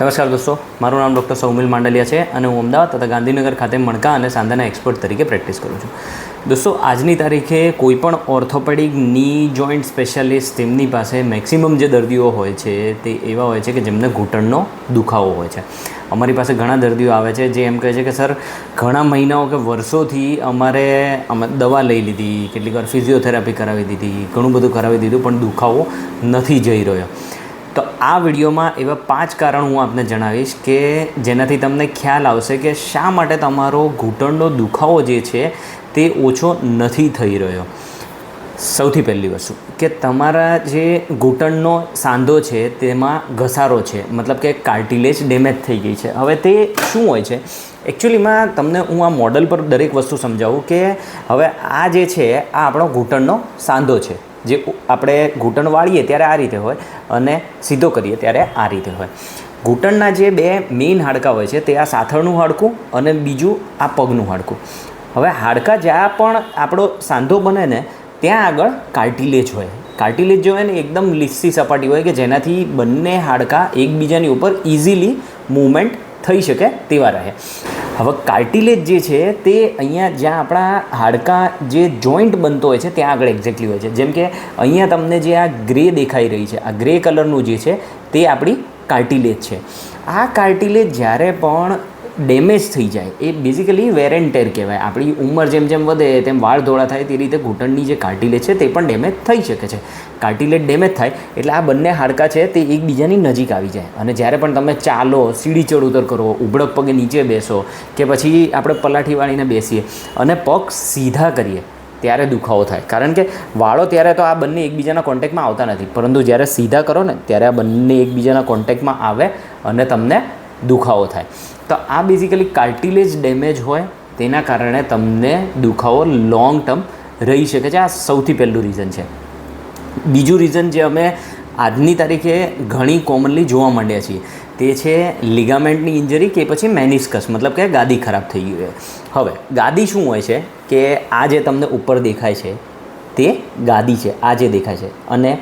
નમસ્કાર દોસ્તો, મારું નામ ડૉક્ટર સૌમિલ માંડલિયા છે અને હું અમદાવાદ તથા ગાંધીનગર ખાતે મણકા અને સાંધાના એક્સપર્ટ તરીકે પ્રેક્ટિસ કરું છું. દોસ્તો, આજની તારીખે કોઈપણ ઓર્થોપેડિકની જોઈન્ટ સ્પેશિયાલિસ્ટ તેમની પાસે મેક્સિમમ જે દર્દીઓ હોય છે તે એવા હોય છે કે જેમને ઘૂંટણનો દુખાવો હોય છે. અમારી પાસે ઘણા દર્દીઓ આવે છે જે એમ કહે છે કે, સર, ઘણા મહિનાઓ કે વર્ષોથી અમારે અમે દવા લઈ લીધી, કેટલીક વાર ફિઝિયોથેરાપી કરાવી દીધી, ઘણું બધું કરાવી દીધું, પણ દુખાવો નથી જઈ રહ્યો. તો આ વિડીયોમાં એવા પાંચ કારણ હું આપને જણાવીશ કે જેનાથી તમને ખ્યાલ આવશે કે શા માટે તમારો ઘૂંટણનો દુખાવો જે છે તે ઓછો નથી થઈ રહ્યો. સૌથી પહેલી વસ્તુ, કે તમારા જે ઘૂંટણનો સાંધો છે તેમાં ઘસારો છે, મતલબ કે કાર્ટિલેજ ડેમેજ થઈ ગઈ છે. હવે તે શું હોય છે? એકચ્યુઅલીમાં તમને હું આ મોડલ પર દરેક વસ્તુ સમજાવું કે હવે આ જે છે, આ આપણો ઘૂંટણનો સાંધો છે. જે આપણે ઘૂંટણ વાળીએ ત્યારે આ રીતે હોય અને સીધો કરીએ ત્યારે આ રીતે હોય. ઘૂંટણના જે બે મેઇન હાડકાં હોય છે, તે આ સાથળનું હાડકું અને બીજું આ પગનું હાડકું. હવે હાડકાં જ્યાં પણ આપણો સાંધો બને ને, ત્યાં આગળ કાર્ટિલેજ હોય. કાર્ટિલેજ જો હોય ને, એકદમ લીસી સપાટી હોય કે જેનાથી બંને હાડકાં એકબીજાની ઉપર ઇઝીલી મૂવમેન્ટ થઈ શકે તેવા રહે. હવે કાર્ટિલેજ જે છે તે અહીંયા જ્યાં આપણા હાડકાં જે જોઈન્ટ બનતો હોય છે, ત્યાં આગળ એક્ઝેક્ટલી હોય છે. જેમ કે અહીંયા તમને જે આ ગ્રે દેખાઈ રહી છે, આ ગ્રે કલરનું જે છે, તે આપણી કાર્ટિલેજ છે. આ કાર્ટિલેજ જ્યારે પણ ડેમેજ થઈ જાય. એ બેઝિકલી વેર એન્ડ ટેર કહેવાય. આપણી ઉંમર જેમ જેમ વધે, તેમ વાળ ધોળા થાય, તે રીતે ઘૂંટણની જે કાર્ટિલેજ છે, તે પણ ડેમેજ થઈ શકે છે. કાર્ટિલેજ ડેમેજ થાય, એટલે આ બંને હાડકાં છે, તે એકબીજાની નજીક આવી જાય. અને જ્યારે પણ તમે ચાલો, સીડી ચડ ઉતર કરો ઉબળક પગે નીચે બેસો, કે પછી આપણે પલાઠી વાળીને બેસીએ, અને પગ સીધા કરીએ, ત્યારે દુખાવો થાય. કારણ કે વાળો ત્યારે તો આ બંને એકબીજાના કોન્ટેક્ટમાં આવતા નથી. પરંતુ જ્યારે સીધા કરો ને, ત્યારે આ બંને એકબીજાના કોન્ટેક્ટમાં આવે અને તમને દુખાવો થાય. તો આ બેઝિકલી કાર્ટિલેજ ડેમેજ હોય તેના કારણે તમને દુખાવો લોંગ ટર્મ રહી શકે છે. આ સૌથી પહેલું રીઝન છે. બીજું રીઝન જે અમે આજની તારીખે ઘણી કોમનલી જોવા માંડ્યા છીએ તે છે લિગામેન્ટની ઇન્જરી કે પછી મેનિસ્કસ મતલબ કે ગાદી ખરાબ થઈ ગઈ હોય. હવે, ગાદી શું હોય છે? કે આ જે તમને ઉપર દેખાય છે તે ગાદી છે, આ જે દેખાય છે. અને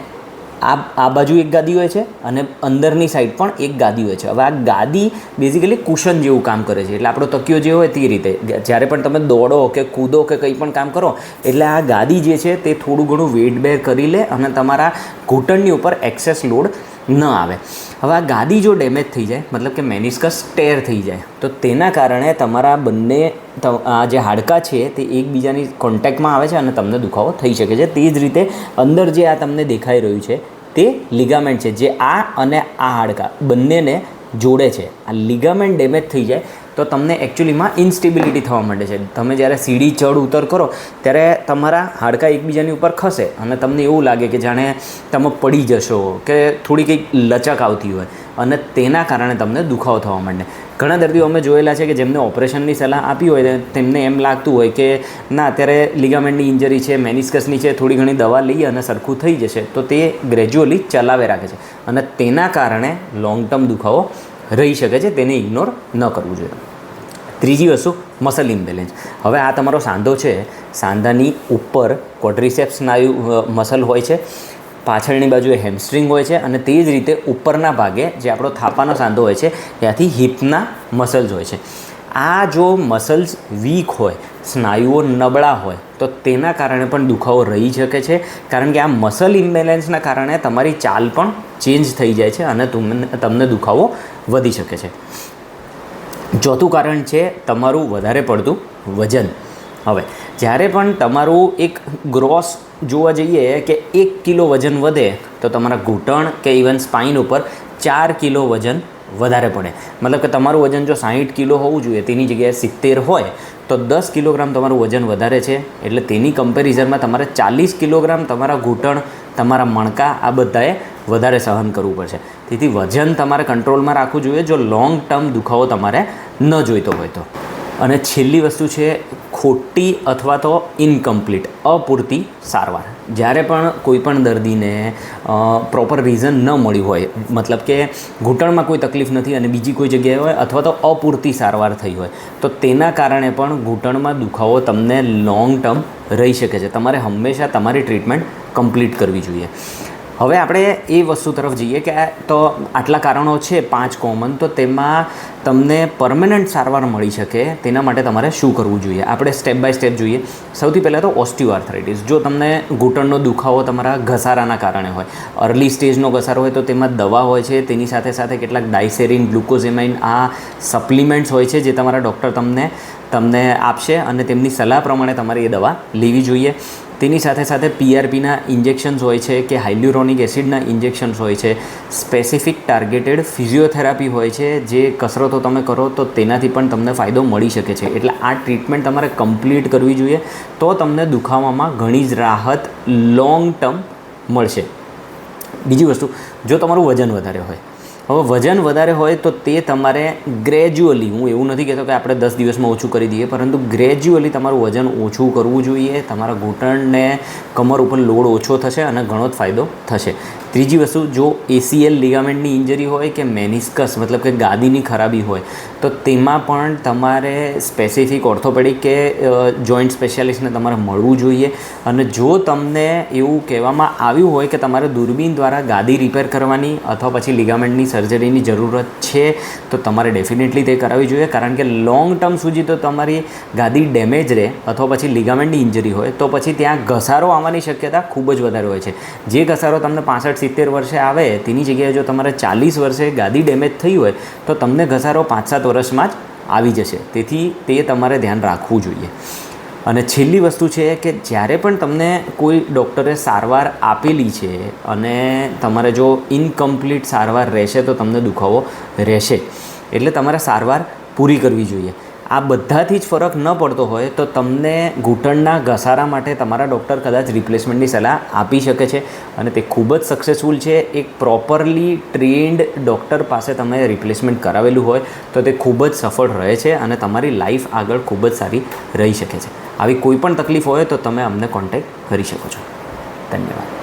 આ આ બાજુ એક ગાદી હોય છે અને અંદરની સાઈડ પણ એક ગાદી હોય છે. હવે આ ગાદી બેઝિકલી કુશન જેવું કામ કરે છે. એટલે આપણો તકિયો જે હોય તે રીતે. જ્યારે પણ તમે દોડો કે કૂદો કે કંઈ પણ કામ કરો, એટલે આ ગાદી જે છે તે થોડું ઘણું વેટ બેર કરી લે અને તમારા ઘૂંટણની ઉપર એક્સેસ લોડ ન આવે. હવે આ ગાદી જો ડેમેજ થઈ જાય, મતલબ કે મેનિસ્કસ ટેર થઈ જાય, તો તેના કારણે તમારા બંને આ જે હાડકાં છે તે એકબીજાની કોન્ટેક્ટમાં આવે છે અને તમને દુખાવો થઈ શકે છે. તે જ રીતે અંદર જે આ તમને દેખાઈ રહ્યું છે તે લિગામેન્ટ છે, જે આ અને આ હાડકાં બંનેને જોડે છે. આ લિગામેન્ટ ડેમેજ થઈ જાય તો તમને એકચ્યુઅલીમાં ઇન્સ્ટેબિલિટી થવા માંડે છે. તમે જ્યારે સીડી ચડ ઉતર કરો, ત્યારે તમારા હાડકાં એકબીજાની ઉપર ખસે અને તમને એવું લાગે કે જાણે તમે પડી જશો, કે થોડી કંઈક લચક આવતી હોય અને તેના કારણે તમને દુખાવો થવા માંડે. ઘણા દર્દીઓ અમે જોયેલા છે કે જેમને ઓપરેશનની સલાહ આપી હોય, તેમને એમ લાગતું હોય કે ના, અત્યારે લિગામેન્ટની ઇન્જરી છે, મેનિસ્કસની છે, થોડી ઘણી દવા લઈએ અને સરખું થઈ જશે. તો તે ગ્રેજ્યુઅલી ચલાવે રાખે છે અને તેના કારણે લોંગ ટર્મ દુખાવો રહી શકે છે, તેને ઇગ્નોર ન કરવું જોઈએ. ત્રીજી વસ્તુ મસલ ઇમ્બેલેન્સ હવે આ તમારો સાંધો છે. સાંધાની ઉપર ક્વોડ્રિસેપ્સ સ્નાયુ મસલ હોય છે. પાછળની બાજુએ હેમસ્ટ્રિંગ હોય છે અને તે જ રીતે ઉપરના ભાગે જે આપણો થાપાનો સાંધો હોય છે, ત્યાંથી હિપના મસલ્સ હોય છે. આ જો મસલ્સ વીક હોય સ્નાયુઓ નબળા હોય, તો તેના કારણે પણ દુખાવો રહી શકે છે. કારણ કે આ મસલ ઇમ્બેલેન્સના કારણે તમારી ચાલ પણ ચેન્જ થઈ જાય છે અને તમને દુખાવો વધી શકે છે. ચોથું કારણ છે તમારું વધારે પડતું વજન. હવે, જ્યારે પણ તમારું એક ગ્રોસ જોવા જઈએ કે એક કિલો વજન વધે, તો તમારા ઘૂંટણ કે ઇવન સ્પાઇન ઉપર ચાર કિલો વજન વધારે પડે. મતલબ કે તમારું વજન જો સાહીઠ કિલો હોવું જોઈએ, તેની જગ્યાએ સિત્તેર હોય, તો દસ કિલોગ્રામ તમારું વજન વધારે છે. એટલે તેની કમ્પેરિઝનમાં તમારે ચાલીસ કિલોગ્રામ તમારા ઘૂંટણ, તમારા મણકા, આ બધાએ વધારે સહન કરવું પડશે. તેથી વજન તમારે કંટ્રોલમાં રાખવું જોઈએ, જો લોંગ ટર્મ દુખાવો તમારે ન જોઈતો હોય તો. અને છેલ્લી વસ્તુ છે ખોટી અથવા તો ઇનકમ્પ્લીટ અપૂરતી સારવાર. જ્યારે પણ કોઈ પણ દર્દીને પ્રોપર રીઝન ન મળ્યું હોય, મતલબ કે ઘૂંટણમાં કોઈ તકલીફ નથી અને બીજી કોઈ જગ્યાએ હોય અથવા તો અપૂરતી સારવાર થઈ હોય, તો તેના કારણે પણ ઘૂંટણમાં દુખાવો તમને લોંગ ટર્મ રહી શકે છે. તમારે હંમેશા તમારી ટ્રીટમેન્ટ કમ્પ્લીટ કરવી જોઈએ. હવે આપણે એ વસ્તુ તરફ જઈએ કે તો આટલા કારણો છે પાંચ કોમન તો તેમાં તમને પરમનન્ટ સારવાર મળી શકે તેના માટે તમારે શું કરવું જોઈએ? આપણે સ્ટેપ બાય સ્ટેપ જોઈએ. સૌથી પહેલાં તો ઓસ્ટિયોઆર્થરાઇટિસ જો તમને ઘૂંટણનો દુખાવો તમારા ઘસારાના કારણે હોય અર્લી સ્ટેજનો ઘસારો હોય, તો તેમાં દવા હોય છે, તેની સાથે સાથે કેટલાક ડાયસેરિન ગ્લુકોઝેમાઇન આ સપ્લિમેન્ટ્સ હોય છે જે તમારા ડૉક્ટર તમને તમને આપશે અને તેમની સલાહ પ્રમાણે તમારે એ દવા લેવી જોઈએ. તેની સાથે સાથે પીઆરપીના ઇન્જેક્શન્સ હોય છે કે હાઇલ્યુરોનિક એસિડના ઇન્જેક્શન્સ હોય છે. સ્પેસિફિક ટાર્ગેટેડ ફિઝિયોથેરાપી હોય છે જે કસરતો તમે કરો તો તેનાથી પણ તમને ફાયદો મળી શકે છે. એટલે આ ટ્રીટમેન્ટ તમારે કમ્પ્લીટ કરવી જોઈએ તો તમને દુખાવામાં ઘણી જ રાહત લોંગ ટર્મ મળશે. બીજી વસ્તુ, જો તમારું વજન વધારે હોય હવે વજન વધારે હોય તો તે તમારે ગ્રેજ્યુઅલી હું એવું નથી કહેતો કે આપણે દસ દિવસમાં ઓછું કરી દઈએ, પરંતુ ગ્રેજ્યુઅલી તમારું વજન ઓછું કરવું જોઈએ, તમારા ઘૂંટણને, કમર ઉપર લોડ ઓછો થશે અને ઘણો જ ફાયદો થશે. ત્રીજી વસ્તુ, જો એસીએલ લિગામેન્ટની ઇન્જરી હોય કે મેનિસ્કસ મતલબ કે ગાદીની ખરાબી હોય તો તેમાં પણ તમારે સ્પેસિફિક ઓર્થોપેડિક કે જોઈન્ટ સ્પેશિયાલિસ્ટને તમારે મળવું જોઈએ. અને જો તમને એવું કહેવામાં આવ્યું હોય કે તમારે દૂરબીન દ્વારા ગાદી રિપેર કરવાની અથવા પછી લિગામેન્ટની સર્જરીની જરૂરત છે, તો તમારે ડેફિનેટલી તે કરાવવી જોઈએ. કારણ કે લોંગ ટર્મ સુધી તો તમારી ગાદી ડેમેજ રહે અથવા પછી લિગામેન્ટની ઇન્જરી હોય, તો પછી ત્યાં ઘસારો આવવાની શક્યતા ખૂબ જ વધારે હોય છે. જે ઘસારો તમને પાસઠ, સિત્તેર વર્ષે આવે, તેની જગ્યાએ જો તમારે ચાલીસ વર્ષે ગાદી ડેમેજ થઈ હોય, તો તમને ઘસારો પાંચ સાત વર્ષમાં જ આવી જશે. તેથી તે તમારે ધ્યાન રાખવું જોઈએ. અને છેલ્લી વસ્તુ છે કે જ્યારે પણ તમને કોઈ ડૉક્ટરે સારવાર આપેલી છે અને તમારે જો ઇનકમ્પ્લીટ સારવાર રહેશે તો તમને દુખાવો રહેશે. એટલે તમારે સારવાર પૂરી કરવી જોઈએ. આ બધાથી જ ફરક ન પડતો હોય તો તમને ઘૂંટણના ઘસારા માટે તમારા ડૉક્ટર કદાચ રિપ્લેસમેન્ટની સલાહ આપી શકે છે. અને તે ખૂબ જ સક્સેસફુલ છે. એક પ્રોપરલી ટ્રેન્ડ ડૉક્ટર પાસે તમે રિપ્લેસમેન્ટ કરાવેલું હોય તો તે ખૂબ જ સફળ રહે છે અને તમારી લાઈફ આગળ ખૂબ જ સારી રહી શકે છે. આવી કોઈ પણ તકલીફ હોય તો તમે અમને કોન્ટેક્ટ કરી શકો છો. ધન્યવાદ.